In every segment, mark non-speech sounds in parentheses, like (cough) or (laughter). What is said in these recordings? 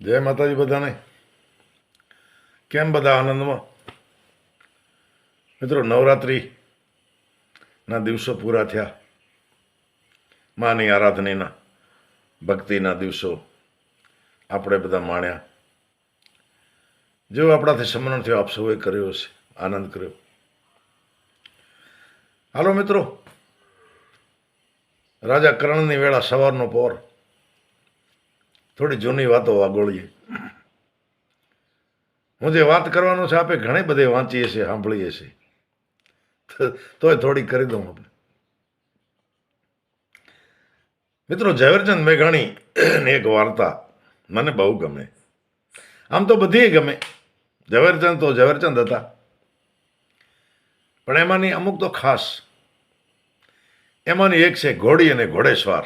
જય માતાજી બધાને. કેમ બધા આનંદમાં? મિત્રો, નવરાત્રિના દિવસો પૂરા થયા. માની આરાધનીના, ભક્તિના દિવસો આપણે બધા માણ્યા. જેવો આપણાથી સમરણ થયો, આપ સૌએ કર્યો છે આનંદ કર્યો. હાલો મિત્રો, રાજા કરણની વેળા સવારનો પોર. થોડી જૂની વાતો વાગોળીએ. હું જે વાત કરવાનો છે આપણે ઘણી બધી વાંચીએ છીએ, સાંભળીએ છીએ. તોય થોડી કરી દઉં આપણે. મિત્રો, ઝવેરચંદ મેઘાણીની એક વાર્તા મને બહુ ગમે. આમ તો બધી ગમે. ઝવેરચંદ તો ઝવેરચંદ હતા. પણ એમાંની અમુક તો ખાસ. એમાંની એક છે ઘોડી અને ઘોડેસવાર.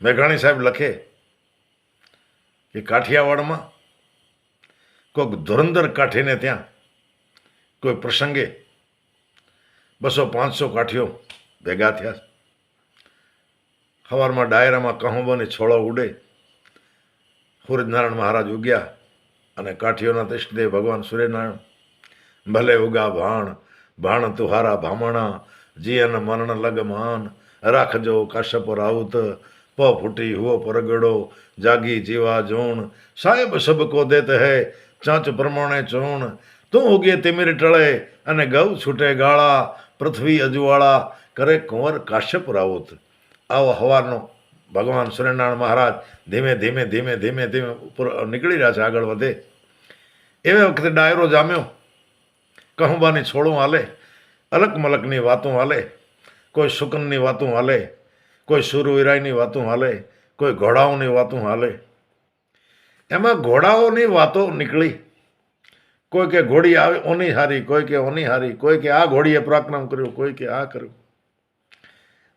મેઘાણી સાહેબ લખે કે કાઠિયાવાડમાં કોઈક ધુરંધર કાઠીને ત્યાં કોઈ પ્રસંગે બસો પાંચસો કાઠીઓ ભેગા થયા. સવારમાં ડાયરામાં કહુંબોની છોળો ઉડે. સૂર્યનારાયણ મહારાજ ઉગ્યા અને કાઠીઓના તિષ્ટદેવ ભગવાન સૂર્યનારાયણ, ભલે ઉગા ભાણ ભાણ તુહારા, ભામણા, જીયન મરણ લગમાન, રાખજો કશ્યપ રાઉત પ ફૂટી હુઓ પરગડો, જાગી જીવા જોણ. સાહેબ સબકો દેત હૈ, ચાંચ પ્રમાણે ચોણ. તું ઉગે તિમિર ટળે અને ગૌ છૂટે ગાળા, પૃથ્વી અજવાળા. કરે કુંવર કાશ્યપ રાઉત. આવો હવારનો ભગવાન સૂર્યનારાયણ મહારાજ ધીમે ધીમે ધીમે ધીમે ધીમે ઉપર નીકળી રહ્યા છે, આગળ વધે. એવે વખતે ડાયરો જામ્યો. કહુંબાની છોડું હાલે અલક મલકની વાતું હાલે, કોઈ શુકનની વાતું હાલે. કોઈ સુરવીરાયની વાતું હાલે, કોઈ ઘોડાઓની વાતું હાલે. એમાં ઘોડાઓની વાતો નીકળી. કોઈ કે ઘોડી આવે, ઓની હારી, કોઈ કે ઓની હારી, કોઈ કે આ ઘોડીએ પરાક્રમ કર્યું, કોઈ કે આ કર્યું.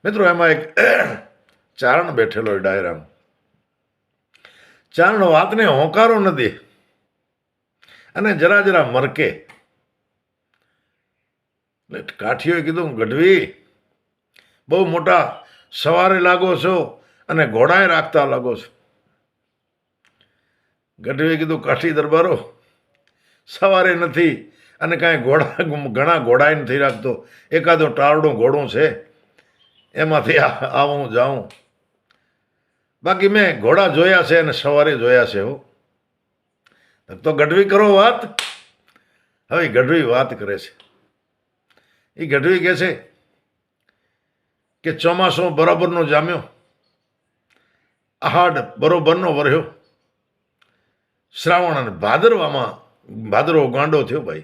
મિત્રો, એમાં એક (clears throat) ચારણ બેઠેલો ડાયરામાં. ચારણ વાતને હોંકારો નથી અને જરા જરા મરકે. કાઠીઓએ કીધું, ગઢવી, બહુ મોટા સવારે લાગો છો અને ઘોડાએ રાખતા લાગો છો. ગઢવીએ કીધું, કાઠી દરબારો, સવારે નથી અને કાંઈ ઘોડા, ઘણા ઘોડાએ નથી રાખતો. એકાદો ટાળડું ઘોડું છે, એમાંથી આવું જાઉં બાકી મેં ઘોડા જોયા છે અને સવારે જોયા છે હો. તો ગઢવી કરો વાત. હવે ગઢવી વાત કરે છે. એ ગઢવી કહે છે કે ચોમાસો બરાબરનો જામ્યો. આહાડ બરોબરનો વર્યો. શ્રાવણ અને ભાદરવામાં ભાદરવો ગાંડો થયો ભાઈ.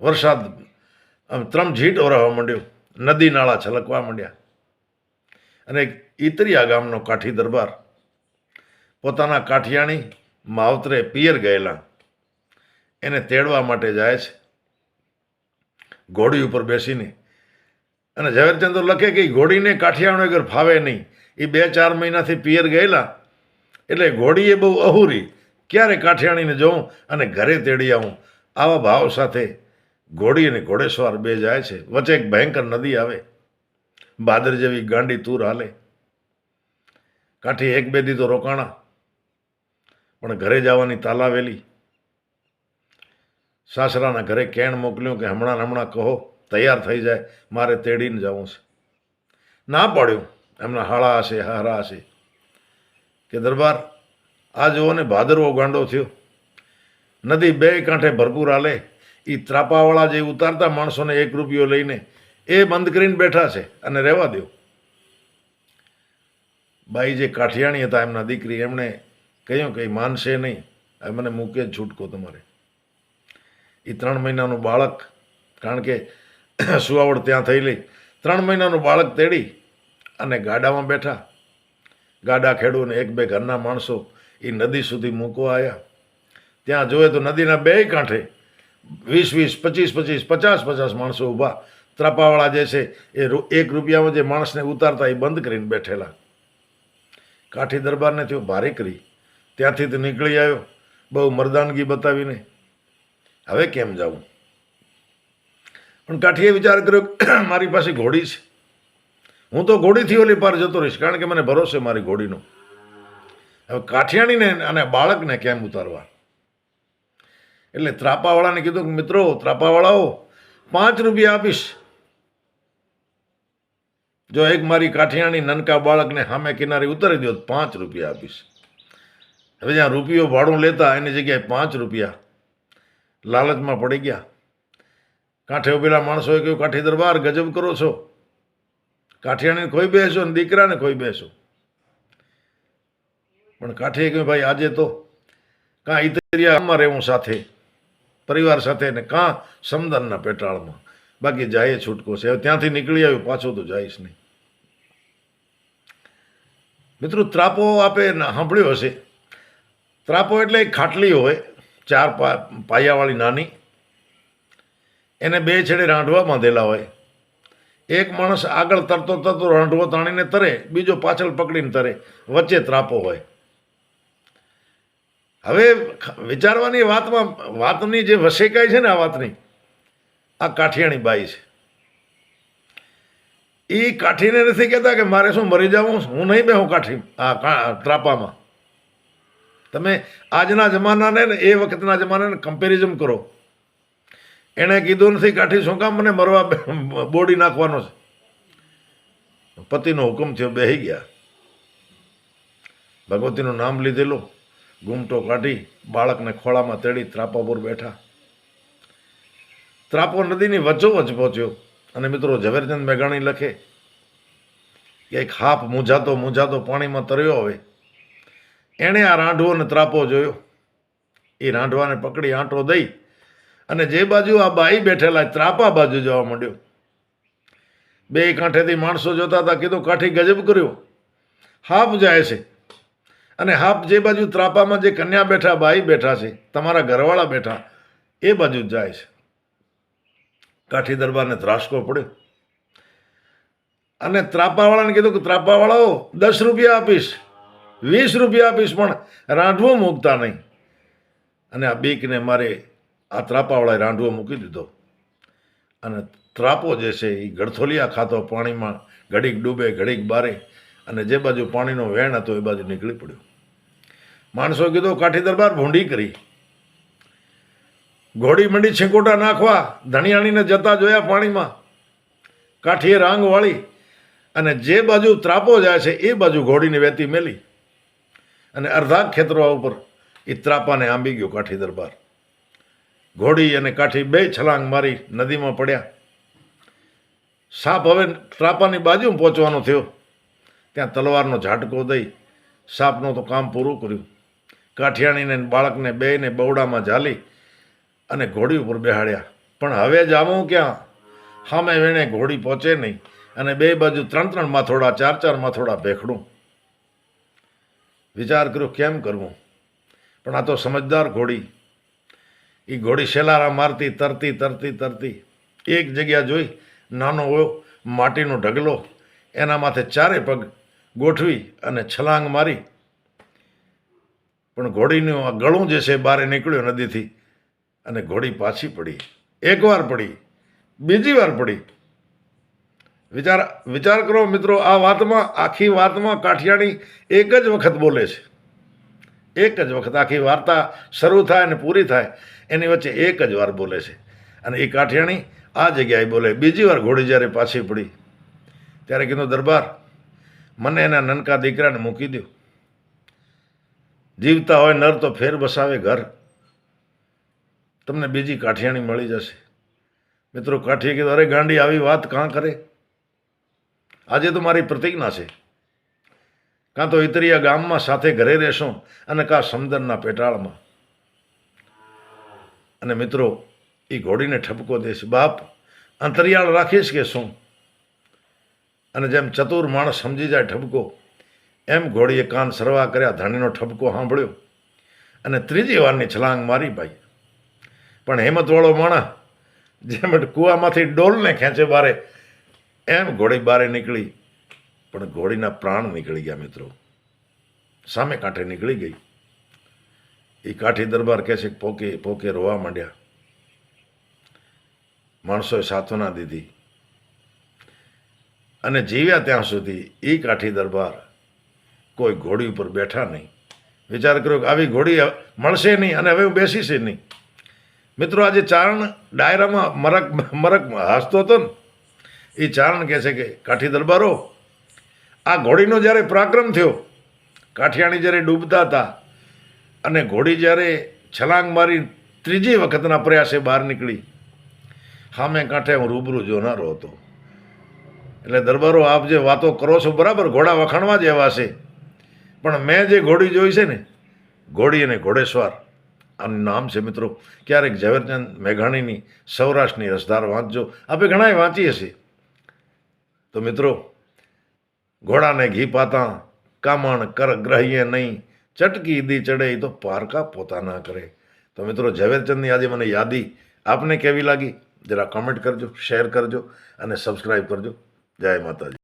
વરસાદ આમ ત્રમઝીટ ઓરાવા માંડ્યો. નદી નાળા છલકવા માંડ્યા. અને એક ઈતરિયા ગામનો કાઠી દરબાર. પોતાના કાઠિયાણી માવતરે પિયર ગયેલા. એને તેડવા માટે જાય છે. ઘોડી ઉપર બેસીને અને ઝવેરચંદ લખે કે ઘોડીને કાઠિયાવાડ વગર ફાવે નહીં. એ બે ચાર મહિનાથી પિયર ગયેલા. એટલે ઘોડી એ બહુ અહુરી. ક્યારે કાઠિયાણીને જોઉં અને ઘરે તેડી આવું? આવા ભાવ સાથે ઘોડી અને ઘોડેસવાર બે જાય છે. વચ્ચે એક ભયંકર નદી આવે. બાદર જેવી ગાંડી તૂર હાલે. કાંઠી એક બે દીધો રોકાણા. પણ ઘરે જવાની તાલાવેલી. સાસરાના ઘરે કેણ મોકલ્યું કે હમણાં હમણાં કહો. તૈયાર થઈ જાય, મારે તેડીને જવું છે. ના પાડ્યું, એમના હાળા હશે, હારા હશે. કે દરબાર, આ જુઓ ને, ભાદરવો ગાંડો થયો. નદી બે કાંઠે ભરપૂર હાલે. એ ત્રાપાવાળા જે ઉતારતા માણસોને એક રૂપિયો લઈને એ બંધ કરીને બેઠા છે અને રહેવા દો બાઈ જે કાઠિયાણી હતા, એમના દીકરી, એમણે કહ્યું કે માનશે નહીં. મને મૂકે જ છૂટકો તમારે. એ ત્રણ મહિનાનું બાળક, કારણ કે (coughs) સુવાવડ ત્યાં થયેલી. ત્રણ મહિનાનું બાળક તેડી અને ગાડામાં બેઠા. ગાડા ખેડૂને એક બે ઘરના માણસો એ નદી સુધી મૂકવા આવ્યા ત્યાં જોયે તો નદીના બે કાંઠે વીસ વીસ, પચીસ પચીસ, પચાસ પચાસ માણસો ઊભા. ત્રાપાવાળા જે છે, એ એક રૂપિયામાં જે માણસને ઉતારતા એ બંધ કરીને બેઠેલા. કાઠી દરબારને થયો ભારે કરી. ત્યાંથી તો નીકળી આવ્યો. બહુ મર્દાનગી બતાવીને. હવે કેમ જાવું પણ કાઠીએ વિચાર કર્યો (clears throat) મારી પાસે ઘોડી છે. હું તો ઘોડીથી ઓલી પાર જતો રહીશ, કારણ કે મને ભરોસે મારી ઘોડીનો. હવે કાઠિયાણીને અને બાળકને કેમ ઉતારવા? એટલે ત્રાપાવાળાને કીધું કે, મિત્રો, ત્રાપાવાળાઓ, પાંચ રૂપિયા આપીશ. જો એક મારી કાઠિયાણી નનકા બાળકને સામે કિનારે ઉતારી દો પાંચ રૂપિયા આપીશ. હવે જ્યાં રૂપિયો ભાડું લેતા, એની જગ્યાએ પાંચ રૂપિયા લાલચમાં પડી ગયા. કાંઠે ઉભેલા માણસોએ કહ્યું, કાઠી દરબાર ગજબ કરો છો. કાઠિયાણીને ખોઈ બેસો અને દીકરાને ખોઈ બેસો. પણ કાઠીએ કહ્યું, ભાઈ, આજે તો કાં ઇતરિયામાં રહેવું સાથે, પરિવાર સાથે ને કાં સમદનના પેટાળમાં. બાકી જાય છૂટકો છે. હવે ત્યાંથી નીકળી આવ્યું, પાછો તો જઈશ નહીં. મિત્રો, ત્રાપો આપે સાંભળ્યો હશે. ત્રાપો એટલે ખાટલી હોય, ચાર પાયાવાળી નાની. એને બે છેડે રાંધવા બાંધેલા હોય. એક માણસ આગળ તરતો તરતો રાંધવો તાણીને તરે, બીજો પાછળ પકડીને તરે, વચ્ચે ત્રાપો હોય. હવે વિચારવાની વાતમાં, વાતની જે વસેકાઈ છે ને આ વાતની, આ કાઠિયાણી બાઈ છે. એ કાઠીને નથી કહેતા કે મારે શું મરી જવું, હું નહીં બેહું કાઠી, આ ત્રાપામાં. તમે આજના જમાનાને ને એ વખતના જમાનાને કમ્પેરિઝમ કરો. એણે કીધું નથી કાઠી શું કામ મને મરવા બોડી નાખવાનો છે. પતિનો હુકમ થયો, બેહી ગયા. ભગવતીનું નામ લીધેલું. ગુમટો કાઢી, બાળકને ખોળામાં તેડી ત્રાપા પર બેઠા. ત્રાપો નદીની વચ્ચોવચ પહોંચ્યો અને મિત્રો ઝવેરચંદ મેઘાણી લખે કે એક હાપ મૂંઝાતો મૂંઝાતો પાણીમાં તર્યો હવે. એણે આ રાંઢવો ને ત્રાપો જોયો. એ રાંઢવાને પકડી આંટો દઈ અને જે બાજુ આ બાઈ બેઠેલા ત્રાપા બાજુ જવા માંડ્યો. બે કાંઠેથી માણસો જોતા હતા, કીધું, કાઠી ગજબ કર્યો. હાફ જાય છે. અને હાફ જે બાજુ ત્રાપામાં જે કન્યા બેઠા, બાઈ બેઠા છે, તમારા ઘરવાળા બેઠા, એ બાજુ જાય છે. કાઠી દરબારને ત્રાસકો પડ્યો. અને ત્રાપાવાળાને કીધું કે, ત્રાપાવાળાઓ, દસ રૂપિયા આપીશ, વીસ રૂપિયા આપીશ, પણ રાંધવું મૂકતા નહીં. અને આ બીકને મારે આ ત્રાપાવાળાએ રાંડવો મૂકી દીધો. અને ત્રાપો જે છે એ ગળથોલિયા ખાતો પાણીમાં ઘડીક ડૂબે, ઘડીક બારે અને જે બાજુ પાણીનો વેણ હતો એ બાજુ નીકળી પડ્યો. માણસો કીધું, કાઠી દરબાર ભૂંડી કરી. ઘોડી મંડી છીંકોટા નાખવા, ધણિયાણીને જતા જોયા પાણીમાં. કાઠીએ રાંગ વાળી અને જે બાજુ ત્રાપો જાય છે એ બાજુ ઘોડીને વહેતી મેલી. અને અર્ધા ખેતરો ઉપર એ ત્રાપાને આંબી ગયો કાઠી દરબાર. ઘોડી અને કાઠી બે છલાંગ મારી નદીમાં પડ્યા. સાપ હવે ત્રાપાની બાજુમાં પહોંચવાનો થયો. ત્યાં તલવારનો ઝાટકો દઈ સાપનું તો કામ પૂરું કર્યું. કાઠિયાણીને બાળકને બેયને બવડામાં ઝાલી અને ઘોડી ઉપર બેહાડ્યા. પણ હવે જામું ક્યાં? સામે વેણે ઘોડી પહોંચે નહીં અને બે બાજુ ત્રણ ત્રણ માથોડા, ચાર ચાર માથોડા ભેખડું. વિચાર કર્યો, કેમ કરવું? પણ આ તો સમજદાર ઘોડી. એ ઘોડી શેલારા મારતી, તરતી તરતી તરતી. એક જગ્યા જોઈ, નાનો હોય માટીનો ઢગલો, એના માથે ચારે પગ ગોઠવી અને છલાંગ મારી. પણ ઘોડીનું આ ગળું જે છે બારે નીકળ્યું નદીથી અને ઘોડી પાછી પડી. એકવાર પડી, બીજી વાર પડી. વિચાર વિચાર કરો મિત્રો, આ વાતમાં, આખી વાતમાં કાઠિયાણી એક જ વખત બોલે છે. એક જ વખત આખી વાર્તા શરૂ થાય અને પૂરી થાય. એની વચ્ચે એક જ વાર બોલે છે. અને એ કાઠિયાણી આ જગ્યાએ બોલે, બીજી વાર ઘોડી જ્યારે પાછી પડી, ત્યારે કીધું, દરબાર, મને એના નનકા દીકરાને મૂકી દો જીવતા હોય નર તો ફેર બસાવે ઘર. તમને બીજી કાઠિયાણી મળી જશે. મિત્રો, કાઠીએ કીધું, અરે ગાંડી, આવી વાત કાં કરે? આજે તો મારી પ્રતિજ્ઞા છે. કાં તો ઇતરિયા ગામમાં સાથે ઘરે રહેશું અને કાં સમદરના પેટાળમાં. અને મિત્રો એ ઘોડીને ઠપકો દેશ બાપ, અંતરિયાળ રાખીશ કે શું? અને જેમ ચતુર માણસ સમજી જાય ઠપકો, એમ ઘોડીએ કાન સરવા કર્યા, ધણીનો ઠપકો સાંભળ્યો. અને ત્રીજી વારની છલાંગ મારી ભાઈ. પણ હેમતવાળો માણસ, જેમ કૂવામાંથી ડોલને ખેંચે બારે, એમ ઘોડી બારે નીકળી. પણ ઘોડીના પ્રાણ નીકળી ગયા મિત્રો. સામે કાંઠે નીકળી ગઈ. એ કાઠી દરબાર કહે છે પોકે પોકે રોવા માંડ્યા. માણસોએ સાંત્વના દીધી. અને જીવ્યા ત્યાં સુધી એ કાઠી દરબાર કોઈ ઘોડી ઉપર બેઠા નહીં. વિચાર કર્યો કે આવી ઘોડી મળશે નહીં અને હવે હું બેસીશ નહીં. મિત્રો, આજે ચારણ ડાયરામાં મરક મરક હસતો હતો ને, એ ચારણ કહે છે કે, કાઠી દરબારો, આ ઘોડીનો જ્યારે પરાક્રમ થયો કાઠિયાણી જ્યારે ડૂબતા હતા અને ઘોડી જ્યારે છલાંગ મારી ત્રીજી વખતના પ્રયાસે બહાર નીકળી સામે કાંઠે હું રૂબરૂ જોનારો હતો. એટલે દરબારો આપ જે વાતો કરો છો, બરાબર ઘોડા વખાણવા જ એવા છે. પણ મેં જે ઘોડી જોઈ છે ને, ઘોડી અને ઘોડેશ્વર આનું નામ છે મિત્રો, ક્યારેક ઝવેરચંદ મેઘાણીની સૌરાષ્ટ્રની રસધાર વાંચજો. આપણે ઘણાય વાંચી હશે તો મિત્રો, ઘોડાને ઘી પાતા, કામણ કર ગ્રહીએ નહીં ચટકી દી ચડે એ તો પારકા પોતાના કરે. તો મિત્રો, ઝવેરચંદની આજે મને યાદી આપને કેવી લાગી? જરા કમેન્ટ કરજો શેર કરજો અને સબસ્ક્રાઈબ કરજો. જય માતાજી.